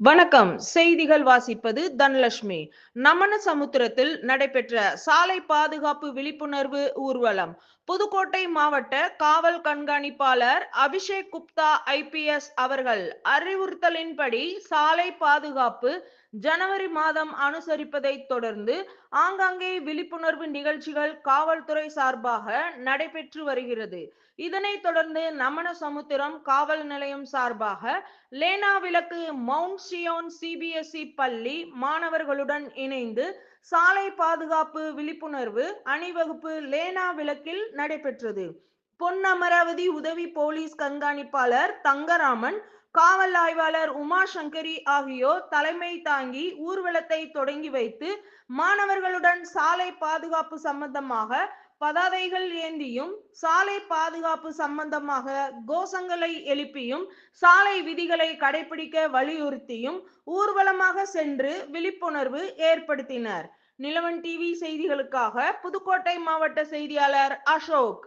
வணக்கம். செய்திகள் வாசிப்பது தனலட்சுமி. நமன சமுத்திரத்தில் நடைபெற்ற சாலை பாதுகாப்பு விழிப்புணர்வு ஊர்வலம். புதுக்கோட்டை மாவட்ட காவல் கண்காணிப்பாளர் அபிஷேக் குப்தா ஐபிஎஸ் அவர்கள் அறிவுறுத்தலின்படி சாலை பாதுகாப்பு ஜனவரி மாதம் அனுசரிப்பதை தொடர்ந்து ஆங்காங்கே விழிப்புணர்வு நிகழ்ச்சிகள் காவல்துறை சார்பாக நடைபெற்று வருகிறது. இதனைத் தொடர்ந்து நமன சமுத்திரம் காவல் நிலையம் சார்பாக லேனா விளக்கு மவுண்ட் சியோன் சிபிஎஸ்இ பள்ளி மாணவர்களுடன் இணைந்து சாலை பாதுகாப்பு விழிப்புணர்வு அணிவகுப்பு லேனா விளக்கில் நடைபெற்றது. பொன்னமராவதி உதவி போலீஸ் கண்காணிப்பாளர் தங்கராமன் காவல் ஆய்வாளர் உமா சங்கரி ஆகியோர் தலைமை தாங்கி ஊர்வலத்தை தொடங்கி வைத்து மாணவர்களுடன் சாலை பாதுகாப்பு சம்பந்தமாக பதாதைகள் ஏந்தியும் சாலை பாதுகாப்பு சம்பந்தமாக கோஷங்களை எழுப்பியும் சாலை விதிகளை கடைபிடிக்க வலியுறுத்தியும் ஊர்வலமாக சென்று விழிப்புணர்வு ஏற்படுத்தினர். நிலவன் டிவி செய்திகளுக்காக புதுக்கோட்டை மாவட்ட செய்தியாளர் அசோக்.